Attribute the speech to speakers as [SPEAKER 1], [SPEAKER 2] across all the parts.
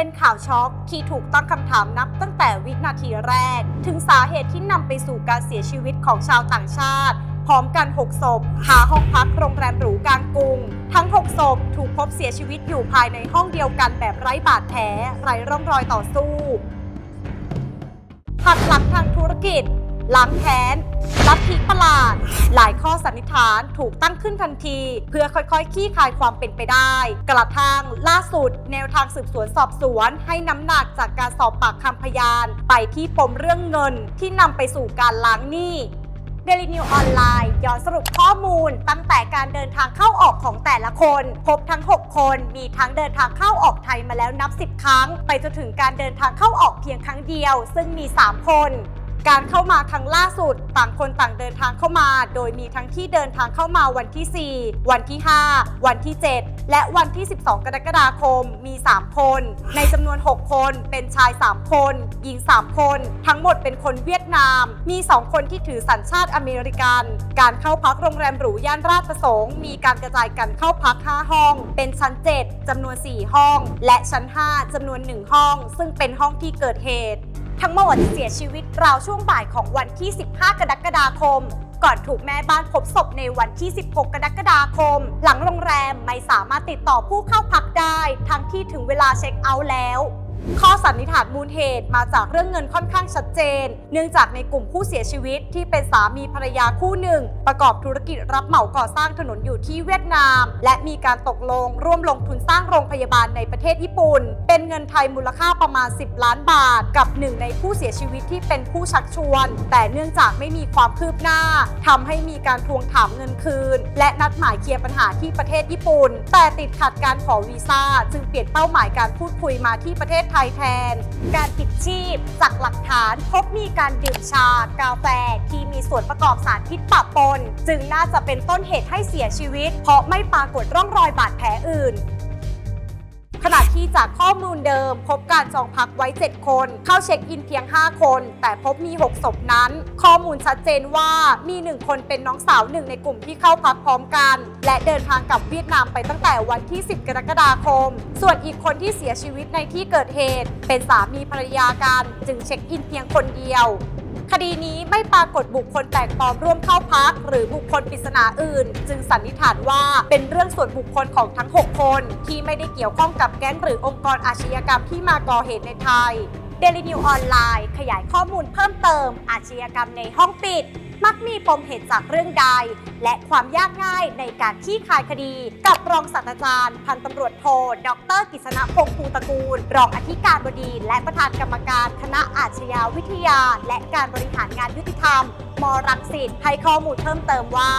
[SPEAKER 1] เป็นข่าวช็อกที่ถูกตั้งคำถามนับตั้งแต่วินาทีแรก ถึงสาเหตุที่นำไปสู่การเสียชีวิตของชาวต่างชาติ พร้อมกัน 6 ศพหาห้องพักโรงแรมหรูกลางกรุง ทั้ง 6 ศพถูกพบเสียชีวิตอยู่ภายในห้องเดียวกันแบบไร้บาดแผลไร้ร่องรอยต่อสู้หักหลักทางธุรกิจ ล้างแค้นลัทธิประหลาด หลายข้อสันนิษฐานถูกตั้งขึ้นทันที เพื่อค่อยๆขี้คายความเป็นไปได้ กระทั่งล่าสุด แนวทางสืบสวนสอบสวน ให้น้ำหนักจากการสอบปากคำพยาน ไปที่ปมเรื่องเงินที่นำไปสู่การล้างหนี้ Daily New ออนไลน์ย้อนสรุปข้อมูลตั้งแต่การเดินทางเข้าออกของแต่ละคน พบทั้ง 6 คนมีทั้งเดินทางเข้าออกไทยมาแล้วนับ 10 ครั้ง ไปจนถึงการเดินทางเข้าออกเพียงครั้งเดียว ซึ่งมี 3 คน การเข้ามาครั้งล่าสุด ต่างคนต่างเดินทางเข้ามา โดยมีทั้งที่เดินทางเข้ามาวันที่ 4 วันที่ 5 วันที่ 7 และวันที่ 12 กรกฎาคมมี 3 คน ในจำนวน 6 คนเป็นชาย 3 คน หญิง 3 คน ทั้งหมดเป็นคนเวียดนาม มี 2 คนที่ถือสัญชาติอเมริกัน การเข้าพักโรงแรมหรูย่านราชประสงค์ มีการกระจายกันเข้าพัก 5 ห้อง เป็นชั้น 7จำนวน 4 ห้อง และชั้น 5จำนวน 1 ห้อง ซึ่งเป็นห้องที่เกิดเหตุ ทั้งหมดเสียชีวิตราวช่วงบ่ายของวันที่ 15 กรกฎาคม ก่อนถูกแม่บ้านพบศพในวันที่ 16 กรกฎาคม หลังโรงแรมไม่สามารถติดต่อผู้เข้าพักได้ ทั้งที่ถึงเวลาเช็คเอาท์แล้ว ข้อสันนิษฐานมูลเหตุมาจากเรื่องเงินค่อนข้างชัดเจน เนื่องจากในกลุ่มผู้เสียชีวิตที่เป็นสามีภรรยาคู่หนึ่ง ประกอบธุรกิจรับเหมาก่อสร้างถนนอยู่ที่เวียดนาม และมีการตกลงร่วมลงทุนสร้างโรงพยาบาลในประเทศญี่ปุ่น เป็นเงินไทยมูลค่าประมาณ 10 ล้านบาท กับหนึ่งในผู้เสียชีวิตที่เป็นผู้ชักชวน แต่เนื่องจากไม่มีความคืบหน้าทำให้มีการทวงถามเงินคืน และนัดหมายเคลียร์ปัญหาที่ประเทศญี่ปุ่น แต่ติดขัดการขอวีซ่าจึงเปลี่ยนเป้าหมายการพูดคุยมาที่ประเทศไทยแทน การปิดชีพ จากหลักฐานพบมีการดื่มชา กาแฟที่มีส่วนประกอบสารพิษปะปน จึงน่าจะเป็นต้นเหตุให้เสียชีวิต เพราะไม่ปรากฏร่องรอยบาดแผลอื่น ขณะที่จากข้อมูลเดิม พบการจองพักไว้ 7 คน เข้าเช็คอินเพียง 5 คน แต่พบมี 6 ศพนั้น ข้อมูลชัดเจนว่ามี 1 คนเป็นน้องสาวหนึ่งในกลุ่มที่เข้าพักพร้อมกัน และเดินทางกลับเวียดนามไปตั้งแต่วันที่ 10 กรกฎาคม ส่วนอีกคนที่เสียชีวิตในที่เกิดเหตุ เป็นสามีภรรยากัน จึงเช็คอินเพียงคนเดียว คดีนี้ไม่ปรากฏบุคคลแปลกปลอมร่วมเข้าพัก หรือบุคคลปริศนาอื่น จึงสันนิษฐานว่าเป็นเรื่องส่วนบุคคลของทั้ง 6 คน ที่ไม่ได้เกี่ยวข้องกับแก๊งหรือองค์กรอาชญากรรมที่มาก่อเหตุในไทย Daily New ออนไลน์ ขยายข้อมูลเพิ่มเติม อาชญากรรมในห้องปิด มักมีปมเหตุจากเรื่องใด และความยากง่ายในการขี้คายคดี กับรองศาสตราจารย์ พันตำรวจโท ดรกิษณพงษ์ภูตระกูล รองอธิการบดี และประธานกรรมการคณะอาชญาวิทยา และการบริหารงานยุติธรรมมรังสิตให้ข้อมูลเพิ่มเติมว่า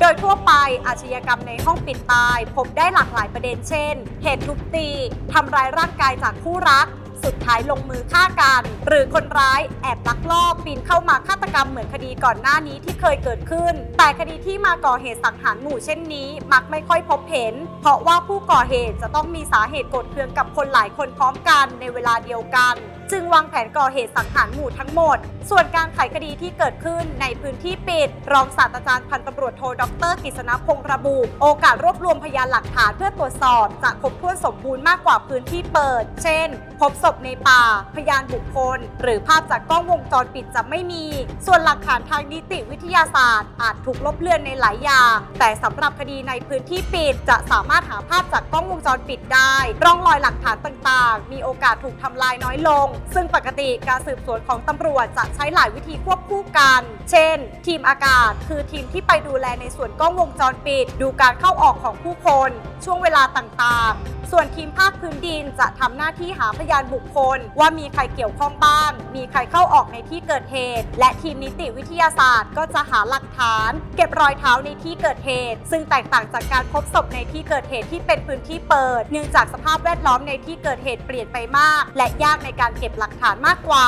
[SPEAKER 1] โดยทั่วไปอาชญากรรมในห้องปิดตาย พบได้หลากหลายประเด็นเช่น เหตุทุบตี ทำร้ายร่างกายจากคู่รัก สุดท้ายลงมือฆ่ากัน หรือคนร้ายแอบลักลอบปีนเข้ามาฆาตกรรมเหมือนคดีก่อนหน้านี้ที่เคยเกิดขึ้น แต่คดีที่มาก่อเหตุสังหารหมู่เช่นนี้ มักไม่ค่อยพบเห็น เพราะว่าผู้ก่อเหตุจะต้องมีสาเหตุกดเคืองกับคนหลายคนพร้อมกันในเวลาเดียวกัน จึงวางแผนก่อเหตุสังหารหมู่ทั้งหมด ส่วนการไขคดีที่เกิดขึ้นในพื้นที่ปิด รองศาสตราจารย์พันตำรวจโทดรกฤษณพงษ์ระบุ โอกาสรวบรวมพยานหลักฐานเพื่อตรวจสอบ จะครบถ้วนสมบูรณ์มากกว่าพื้นที่เปิด เช่น พบศพในป่า พยานบุคคล หรือภาพจากกล้องวงจรปิดจะไม่มี ส่วนหลักฐานทางนิติวิทยาศาสตร์ อาจถูกลบเลือนในหลายอย่าง แต่สำหรับคดีในพื้นที่ปิด จะสามารถหาภาพจากกล้องวงจรปิดได้ ร่องรอยหลักฐานต่างๆ มีโอกาสถูกทำลายน้อยลงซึ่งปกติการสืบสวนของตำรวจจะใช้หลายวิธีควบคู่กัน เช่น ทีมอากาศ คือทีมที่ไปดูแลในส่วนกล้องวงจรปิด ดูการเข้าออกของผู้คน ช่วงเวลาต่างๆ ส่วนทีมภาคพื้นดินจะทำหน้าที่หาพยานบุคคล ว่ามีใครเกี่ยวข้องบ้าง มีใครเข้าออกในที่เกิดเหตุ และทีมนิติวิทยาศาสตร์ ก็จะหาหลักฐาน เก็บรอยเท้าในที่เกิดเหตุ ซึ่งแตกต่างจากการพบศพในที่เกิดเหตุที่เป็นพื้นที่เปิด เนื่องจากสภาพแวดล้อมในที่เกิดเหตุเปลี่ยนไปมาก และยากในการเก็บหลักฐานมากกว่า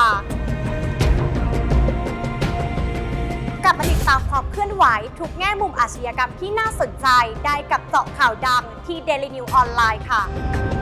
[SPEAKER 1] ามความเคลื่อนไหวทุกแง่มุมอาชญากรรมที่น่าสนใจได้กับเจาะข่าวดังที่ Daily New ออนไลน์ค่ะ